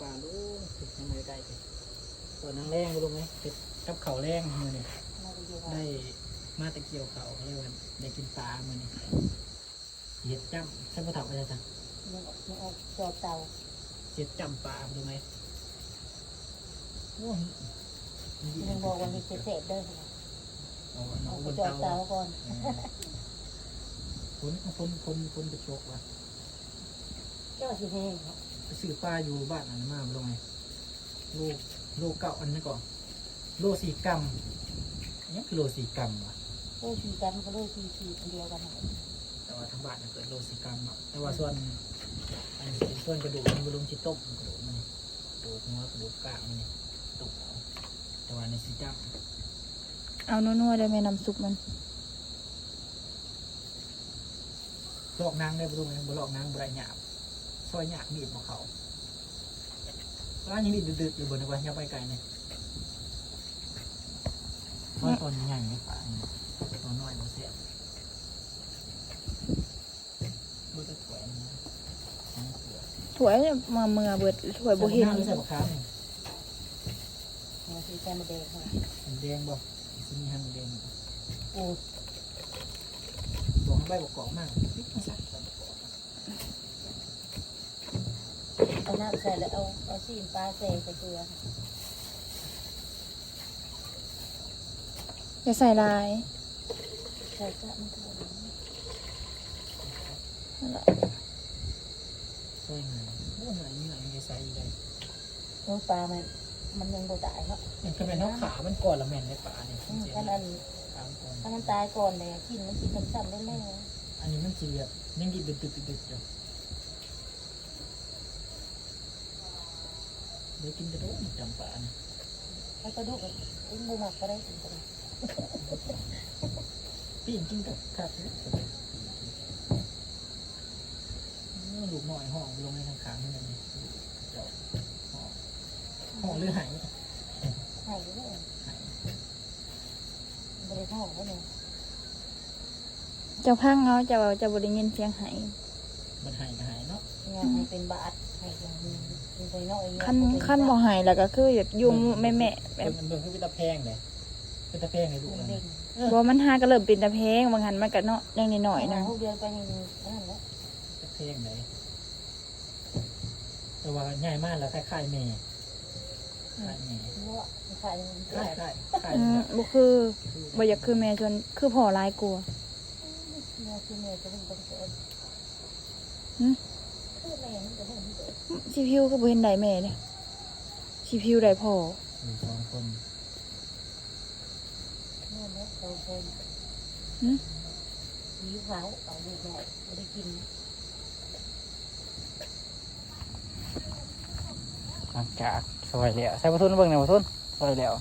ปลาลูกติดยังไงได้ติส่วนนางแรงบ่ลุงไหมติดกับเขาแรงมือนี่ได้มาตะเกียวเขาเรียกว่าได้กินปลามือนี่เห็ดจ้ำท่านผู้เฒ่าอะไรจ้ะยังยังเอาจอเตาเห็ดจ้ำปลาบ่ลุงไหมโอ้ยยังบอกว่ามีเศษเด้อเอาเอาเอาไปบนจอเตาเตาก่อนคนคนคนคนไปชกว่ะเจ้าสิแห้งครับ ซื้อปลาอยู่บ้านอันนั้นมาบ่ลุงไหมโลโลเก่าอันนั้นก่อนโลสี่กรัมอันนี้คือโลสี่กรัมว่ะโลสีกันก็โลสีสีอันเดียวกันแต่ว่าทางบ้านน่ะเกิดโลสิกรรมเนาะแต่ว่าส่วนอันนี้เป็นส่วนกระดูกมันบรมชิต้มกระดูกมันนี่กระดูกหัวกระดูกกลางมันนี่ตุกเอาแต่ว่าในสิจับเอานัวๆได้ไหมน้ำซุปมันลอกนางได้บรมยังบลอกนางบไรหยาบซ อยหยาบมีดของเขาร้านยังมีดดืดๆอยู่บนนี้ว่ายังไปไกลเนี่ยซอยตอนใหญ่ไม่ป่านี่ตอนน้อยบ่เสียบ่จะถวยนะอันนี้เกลือถ้วยมาเมื่อเบิดถ้วยบ่เห็นใส่บักขามนี่มาสีกันมาแดงค่ะมันแดงบ่สิมีหันแดงโอ้บอกให้ใบบอกกอกมากปิ๊กมาใส่ใบบอกกอกมา เอาน้ำใส่แล้วเอาเอาซีนปลาใส่ใส่เกลืออย่าใส่ลายใส่จะมันก็ได้นั่นแหละซอยไงโอ้ยไหนมีไหนมีใส่อีกเลยโอ้ปลามันมันยังบ่ตายเนาะมันคือเป็นน้องขามันก่อนละแม่นในป่าเนี่ยอืมอันอันขามก่อนถ้ามันตายก่อนเลยกินมันกินซ้ำๆได้ไหมอันนี้มันสีแบบยังดิบดึกดึกดึกดึกอยู่ ดี๋ยวกินกระดูกจำป่าเนี่ยแล้วก็ดูกอุ้มบูมักก็ได้กินก็ได้ปีนกินกับข้าวเลยลูกหน่อยห้องลงในทางขางนี่นี่เจ้าห้องห้องหรือหายหายเลยหายบริท้องก็เลยเจ้าพังเอาเจ้าเจ้าบ่ได้ยินเสียงไหมันหายก็หายเนาะงานให้เป็นบาทให้เป็นเป็นไปน้ อยคันคันบ่ไหแล้วก็คือแบบยุงแม่แม่แบเบิ่บงเบิ่งคือเป็นตะแพงเลยเป็นตะแพงเลยลูกเป็นะเด้งบ่มันหาก็เริ่มเป็นตะแพงบางหันมันก็เนาะยังน้อยนะหกเดือนไปนี่นั่นแหละตะแพงเลยแต่ว่าใหญ่มากแล้วคล้ายๆแม่คล้ายแม่เพราะว่าขายมันคล้ายคล้ายคล้ายอืมบ่คือบ่อยากคือแม่จนคือพ่อหลายกลัว เนื้อคือเนื้อจะเป็นคนเกิดหื มคือแม่มันจะเป็นเกิดสิพิวก็บ่เห็นได้แม่เนี่ยสิพิวได้พ่ออยู่สองคนเนื้อเนื้อโตคนหึสีขาวเอาลูกหน่อยไม่ได้กินหลังจากซอยแล้วใส่ปลาทุนเบิ่งหน่อยปลาทุนซอยแล้ว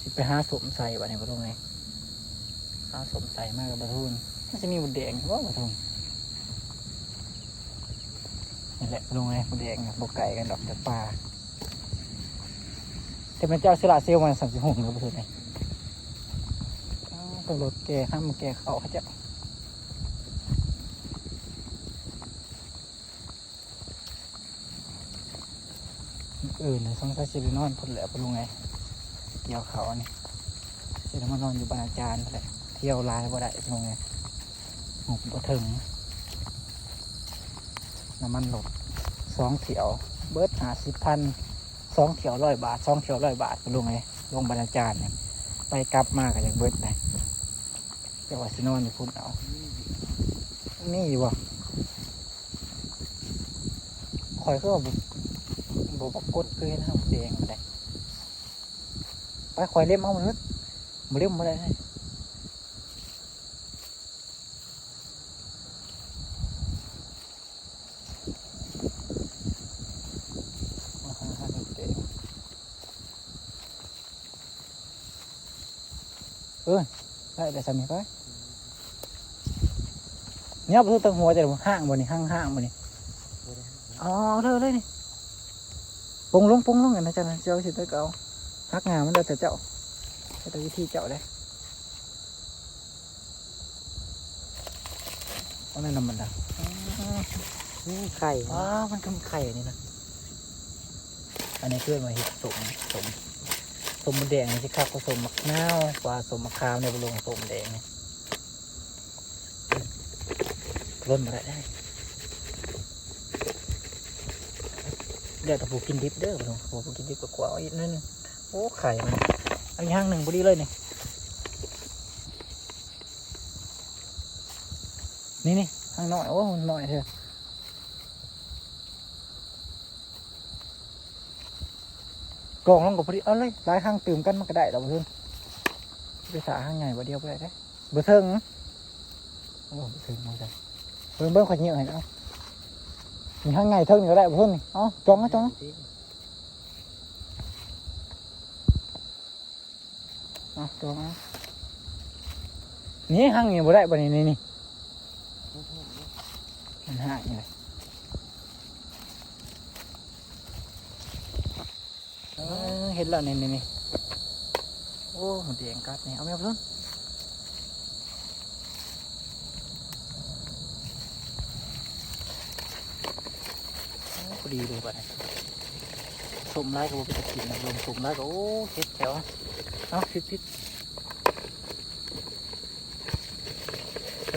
สิไปหาสมใส่บ่เนี่ยปลาทุนไงหาสมใส่มากกับปลาทุนมันจะมีบุญแดงว่าปลาทุน นี่แหละลาทุนไงบุญแดงบกไก่กันดอกจากปลาแต่มันเจ้าสละเซลมันสามสิบหกเลยปลาทุนไงอ้าวต้องรถแกข้ามแกเขาเขาจะออเนี่ยสงสัยสิไปนอนพุ่นแหละพุ่นลงไง เกี่ยวเขาอันนี่สิมานอนอยู่บ้านอาจารย์แหละเที่ยวลายบ่ได้ลงไงหกบ่ถึง น้ำมันหลดสองเที่ยว เบิร์ดหาสิบพันสองเที่ยวร้อยบาทสองเที่ยวร้อยบาทพุ่นลุงไงลงบ้านอาจารย์เนี่ยไปกลับมาก็ยังเบิดเลยแต่ว่าสินอนอยู่พุ่นเอานี่อยู่บ่คอยก็ว่าบ่บบกกดคือเห็นห้าแดงอะไรไปคอยเล่มเอามันนึกมาเล่มมาได้เลยเอาหาหาดูแดงเออ ได้สามีไปเนี่ยพูดตั้งหัวแต่ห้างบนนี่ห้างห้างบนนี่อ๋อเท่าเลยนี่ปงลงปงลงกันนะจ๊ะนะเจ้าสิตะเกาฮักงามันเด้แต่เจ้าแต่วิธีเจ้าเลยเอาในน้ำมันดังไข่ว้ามันก็มีไข่อันนี้นะอันนี้เคือนมาเห็ดสมสม สมแดงนี่สิครับผสมมะนาวกว่าสมมะขามเนี่ยบลงสมแดงนี่ร่นมาได้ได้เดี๋ยวต่ผูกินดิบเด้อผมผูกินดิบกว่าอีกนิดนึงโอ้ไข่มันอันนี้ห้างหนึ่งพอดีเลยนี่นี่นี่ห้างน้อยโอ้มันน้อยเถอะ ก องลงกับพอดีเอาเลยหลายห้างตื่มกันมันก็ได้ดอกเพิ่นไปสาห้างไงบ่เดียวไปได้เด้เบ่เทิงโอ้บ่เทิงบ่ได้เบิ่งเบิ่งขอยเหนียวให้เอานี่ห้างไงเทิงนี่ก็ได้บ่เพิ่นนี่เอ๋อจองนะจองนะเอาจองนะนี่ห้างนี่บ่ได้บ่นี่นี่นี่มันหายเลย เห็นแล้วนี่นี่นี่โอ้มันแดงกัดนี่เอาไหมครับทุนโอ้พอดีเลยบัดนี้สมไล่ก็บ่ไปตะกินนะลงสมไล่ก็โอ้เฮ็ดแถวเอ้าพิดพิด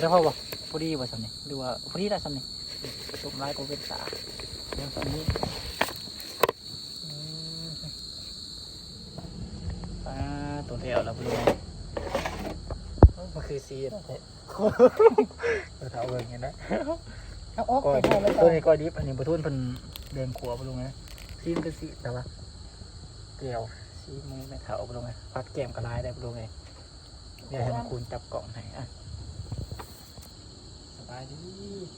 ได้พอบ่พอดีบ่สำนี่หรือว่าพอดีได้สำนี่สมไล่ก็เป็นตาเรื่องสำนี้ อืมปลา ตัวเดียวแล้วพี่น้องเอ้ามันคือซีนเออเท่าเบิ่งเห็นไหมเอาออกก้อยไปดิบเลยตัวนี้ก้อยดิบอันนี้ประทุนเพิ่นเดินขัวไปลงไงซีนคือซีแต่ว่าเกลียวซีมือไม่เท่าไปลงไงพัดแก้มกระลายได้ไปลงไงเดี๋ยวให้มันคูณจับกล่องให้อะสบายดี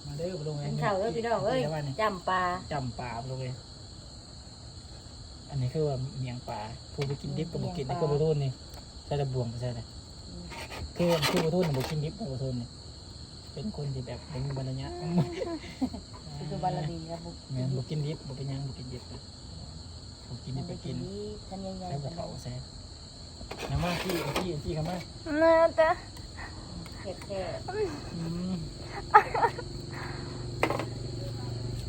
มาเด้อไปลงไงกินข้าวเอ้ยพี่น้องเอ้ยดี๋วว่านี่ จำปลา จำปลาลงเลย อันนี้คือว่าเมียงปลาผู้ไปกินดิบกับบุกินนี่ก็บะทุนนี่ใช่แต่บวงใช่ไหมคือคือบะทุนน่ะบุกินดิบกับบะทุนนี่เป็นคนที่แบบเป็นบรรยะคือตัวบาลาดีครับบุกแม่นบุกินดิบบุเป็นหยังบุกินดิบบุกินดิบไปกินท่านยังไงแล้วก็เผาใช่น้ำมาที่ที่ที่คำว่าน่าจะแค่แค่อืม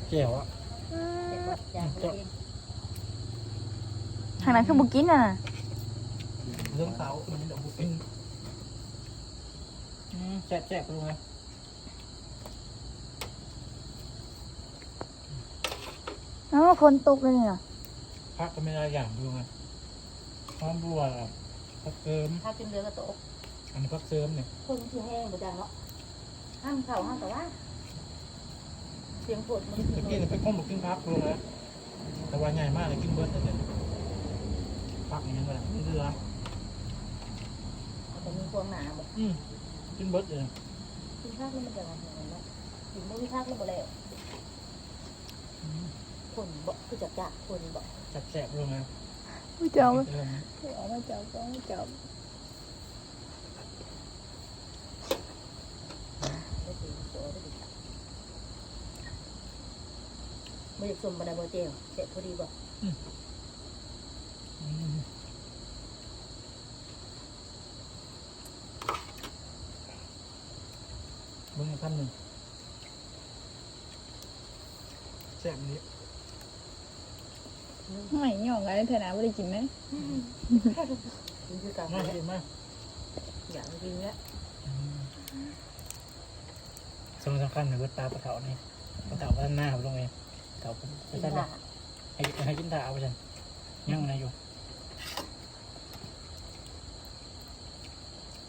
เกี่ยวอะอืมแต่ว่าจากเองทางนั้นคือบุกินอะเรื่องเขามันเดี๋ยวบุกินอืมแจ๊บๆลงเลยอ๋อคนตกเลยเนี่ยพักก็ไม่ได้อย่างดูไงพร้อมบัวพักเสริมถ้ากินเรือก็ตกอันนี้พักเสริมเนี่ยคนที่แห้งบ่จังเนาะห้ามเข่าห้ามแต่ว่าเสียงฝนมันตะกี้เนี่ยไปก้มบุกกินพักลงนะแต่ว่าใหญ่มากเลยกินเบิร์ดเลย เนี่ยพักอย่างเงี้ยเลยเรือจะมีควงหนาบ่อืมกินเบิร์ดเลยกินข้าวแล้วมันจะอะไรอย่างนั้นเนาะกินไม่มีข้าวแล้วบ่แล้วคนบ่คือจักจักคนบ่จับแสบลงนะไม่เจ้าเติมเอาไม่เจ้าก็ไม่เจ้าได้สิโตได้ดิบ่อยากสมบ่ได้บ่เจียวเสร็จพอดีบ่อื มเบิ้งพันหนึ่งแสบนี้ไม่หยองอะไรเถอะนะไม่ได้กินไหมกินคือกันมาเห็นไหมอยากกินแล้วสำคัญในเบิร์ดปลาปลาเถานี่ปลาเถาพันหน้าลงเองเถาผมกิไม่นใช่หเลลาให้ให้กินตาเอาไปฉันยังไงอยู่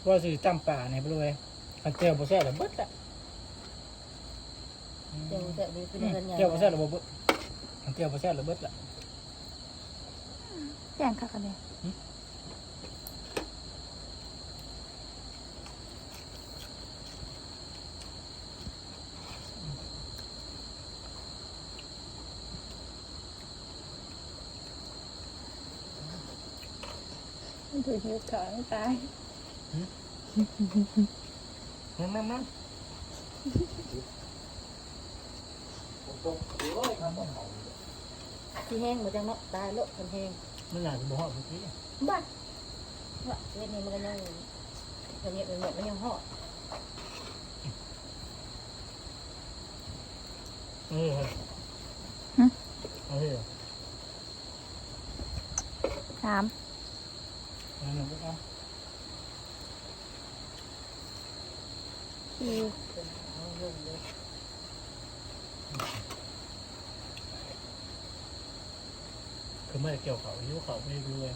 ว่าสิจำป่าเนี่ยไปเลยคันเจียวบ่แซ่บแล้วเบิดละเจียวแซ่บดีคือเงินใหญ่เจียวบ่แซ่บแล้วบ่เบิดคันเจียวบ่แซ่บแล้วเบิดละแย่งคักกันเลยถูกหิวขาไม่ตาย นั่งนั่งนั่งที่แห้งมาจังเนาะตายเลอะคนแห้งมันอยากจะบ่ฮอดเมื่อกี้บ้าว่าเวทนี้มันก็ยังอันนี้มันหมดมันยังห่อเออเอาเถอะาม แล้วหนูก็เอา คือเอาลงเลยคือไม่เกี่ยวเขาอายุเขาไม่รู้เลย